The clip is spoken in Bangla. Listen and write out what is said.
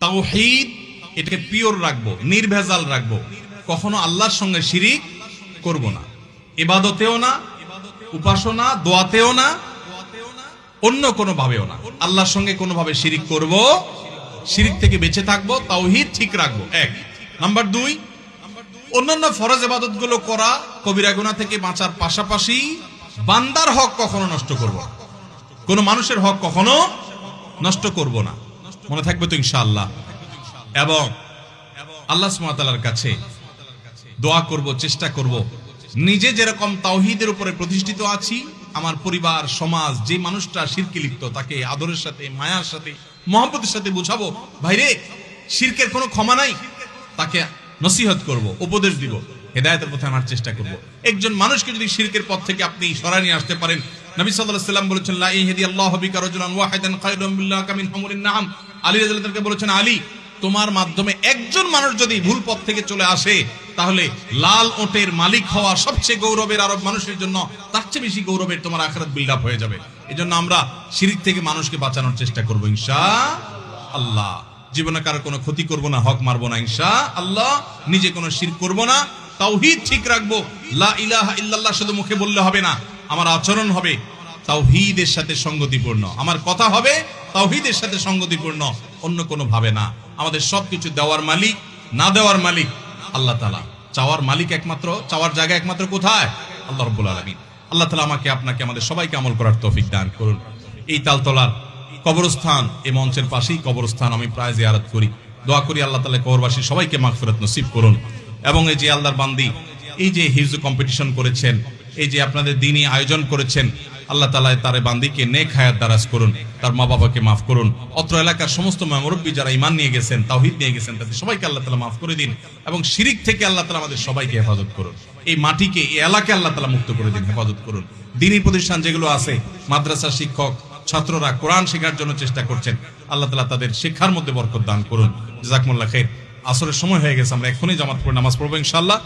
তাওহীদ, এটাকে পিওর রাখব, নির্ভেজাল রাখব। কখনো আল্লাহর সঙ্গে শিরিক করব না। ইবাদতেও না, উপাসনা, দোয়াতেও না, অন্য কোনো ভাবেও না। আল্লাহর সঙ্গে কোনো ভাবে শিরিক করব, শিরিক থেকে বেঁচে থাকব, তাওহীদ ঠিক রাখব। এক। নাম্বার দুই, অন্যান্য ফরজ ইবাদতগুলো করা, কবিরা গুনাহ থেকে বাঁচার পাশাপাশি বান্দার হক কখনো নষ্ট করব না। কোনো মানুষের হক কখনো নষ্ট করব না। মনে থাকবে তো ইনশাআল্লাহ। এবং আল্লাহ সুবহানাহু কাছে দোয়া করব, চেষ্টা করব। নিজে যেরকম তাওহীদের উপরে প্রতিষ্ঠিত আছি, আমার পরিবার, সমাজ, যে মানুষটা শিরকে লিপ্ত, তাকে আদরের সাথে, মায়ার সাথে, মহব্বতের সাথে বুঝাবো, ভাইরে, শিরকের কোনো ক্ষমা নাই? তাকে নসিহত করব, উপদেশ দিব, হেদায়তের পথে আনার চেষ্টা করব। একজন মানুষকে যদি শিরকের পথ থেকে আপনি সরায় নিয়ে আসতে পারেন নবী সাল্লাম বলেছেন, লা নাম আলী বলেছেন, আলী, তোমার মাধ্যমে একজন মানুষ যদি ভুল পথ থেকে চলে আসে, তাহলে লাল ওটের মালিক হওয়া সবচেয়ে গৌরবের আরব মানুষের জন্য তার চেয়ে বেশি গৌরবের তোমার আখরাত বিল্ড আপ হয়ে যাবে। এজন্য আমরা শিরিক থেকে মানুষকে বাঁচানোর চেষ্টা করব, ইনশা আল্লাহ। জীবনে কারও কোনো ক্ষতি করব না, হক মারবো না, ইনশা আল্লাহ। নিজে কোনো শির করব না। তাওহীদ ঠিক রাখব। লা ইলাহা ইল্লাল্লাহ শুধু মুখে বললে হবে না। আমার আচরণ হবে তাওহীদের সাথে সঙ্গতিপূর্ণ। আমার কথা হবে তাওহীদের সাথে সঙ্গতিপূর্ণ, অন্য কোনো ভাবে না। আমাদের সবকিছু দেওয়ার মালিক, না দেওয়ার মালিক আল্লাহ তালা চাওয়ার মালিক একমাত্র, চাওয়ার জায়গা একমাত্র কোথায়? আল্লাহ রাব্বুল আলামিন। আল্লাহ তাআলা আমাকে, আপনাকে, আমাদের সবাইকে আমল করার তৌফিক দান করুন। এই তালতলার কবরস্থান, এই মঞ্চের পাশেই কবরস্থান আমি প্রায় জিয়ারত করি। দোয়া করি আল্লাহ তাআলা কবরবাসী সবাইকে মাগফিরাত নসিব করুন। এবং এই যে আল্লাহর বান্দি, এই যে হিফজ কম্পিটিশন করেছেন এই যে আপনাদের দিনই আয়োজন করেছেন, আল্লাহ তালা তার বান্দিকে নেক হায়াত দারাজ করুন, তার মা বাবাকে মাফ করুন। অত্র এলাকার সমস্ত মুরব্বী যারা ইমান নিয়ে গেছেন, তাওহিদ নিয়ে গেছেন, তাদের সবাইকে আল্লাহ তালা মাফ করে দিন এবং শিরিক থেকে আল্লাহ তালা আমাদের সবাইকে হেফাজত করুন। এই মাটিকে, এই এলাকে আল্লাহ তালা মুক্ত করে দিন, হেফাজত করুন। দিনী প্রতিষ্ঠান যেগুলো আছে, মাদ্রাসা শিক্ষক, ছাত্ররা কোরআন শেখার জন্য চেষ্টা করছেন, আল্লাহ তালা তাদের শিক্ষার মধ্যে বরকত দান করুন। জাজাকমুল্লাহ খের আসরের সময় হয়ে গেছে, আমরা এখনই জামাত পড়ে নামাজ পড়ব ইনশাল্লাহ